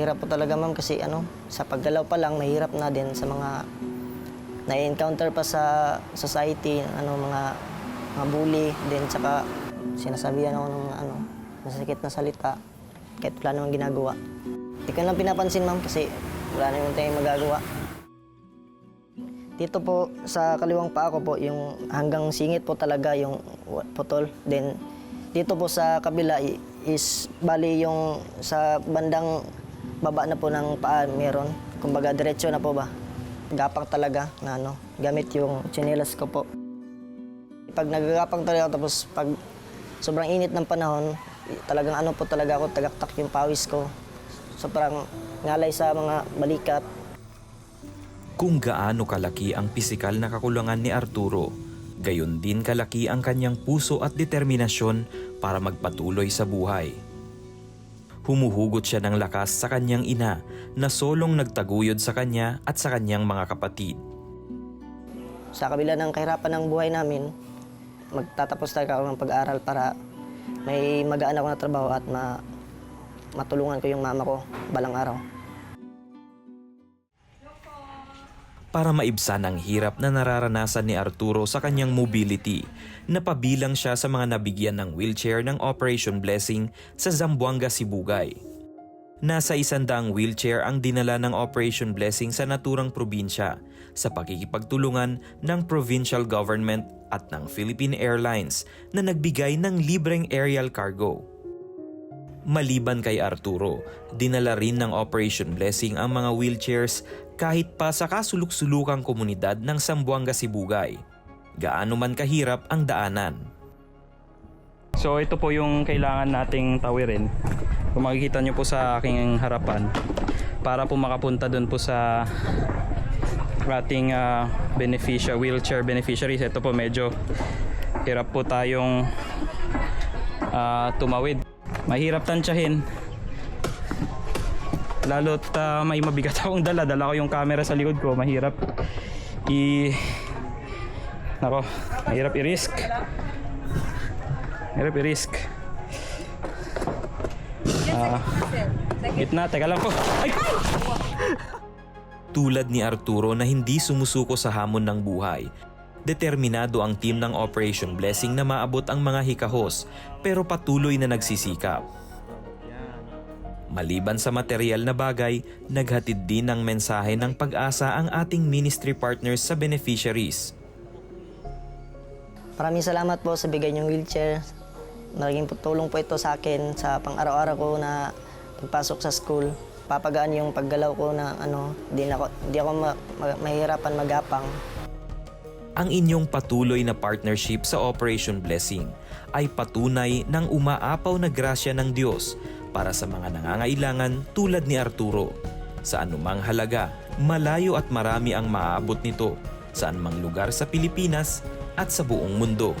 mahirap po talaga ma'am kasi ano, sa paggalaw pa lang mahirap na din sa mga na-encounter pa sa society, ano mga mga bully, din saka sinasabihan ako ng ano, masakit na salita kahit wala namang ginagawa. Hindi ko lang pinapansin ma'am kasi wala naman tayong magagawa. Dito po sa kaliwang paa ko po, yung hanggang singit po talaga yung putol. Then dito po sa kabila is bali yung sa bandang baba na po ng paa meron. Kumbaga diretso na po ba? Gapak talaga na ano, gamit yung chinelas ko po. Pag nagagapang talaga tapos pag sobrang init ng panahon, talagang ano po talaga ako, tagaktak yung pawis ko. Sobrang ngalay sa mga balikat, Kung gaano kalaki ang pisikal na kakulangan ni Arturo, gayon din kalaki ang kanyang puso at determinasyon para magpatuloy sa buhay. Humuhugot siya ng lakas sa kanyang ina na solong nagtaguyod sa kanya at sa kanyang mga kapatid. sa kabila ng kahirapan ng buhay namin, magtatapos talaga ako ng pag-aaral para may magaan ako na trabaho at ma matulungan ko yung mama ko balang araw. Para maibsan ang hirap na nararanasan ni Arturo sa kanyang mobility, napabilang siya sa mga nabigyan ng wheelchair ng Operation Blessing sa Zamboanga, Sibugay. Nasa isandaang wheelchair ang dinala ng Operation Blessing sa naturang probinsya sa pakikipagtulungan ng provincial government at ng Philippine Airlines na nagbigay ng libreng aerial cargo. Maliban kay Arturo, dinala rin ng Operation Blessing ang mga wheelchairs kahit pa sa kasuluk-sulukang komunidad ng Sambuanga, Sibugay. Gaano man kahirap ang daanan. So ito po yung kailangan nating tawirin. Kung makikita nyo po sa aking harapan para po makapunta doon po sa ating ah, beneficia, wheelchair beneficiaries. Ito po medyo hirap po tayong ah, tumawid. Mahirap tansyahin. Lalo't ah, may mabigat akong dala. Dala ko yung camera sa likod ko. Mahirap i... Nako, mahirap i-risk. Hirap i-risk. Ah, gitna, teka lang po. Ay! Tulad ni Arturo na hindi sumusuko sa hamon ng buhay, determinado ang team ng Operation Blessing na maabot ang mga hikahos pero patuloy na nagsisikap. Maliban sa material na bagay, naghatid din ng mensahe ng pag-asa ang ating ministry partners sa beneficiaries. Maraming salamat po sa bigay niyong wheelchair. Naging tulong po ito sa akin sa pang-araw-araw ko na pagpasok sa school. Papagaan yung paggalaw ko na ano, di, na di ako ma- ma- mahihirapan magapang. Ang inyong patuloy na partnership sa Operation Blessing ay patunay ng umaapaw na grasya ng Diyos para sa mga nangangailangan tulad ni Arturo. Sa anumang halaga, malayo at marami ang maaabot nito sa anumang lugar sa Pilipinas at sa buong mundo.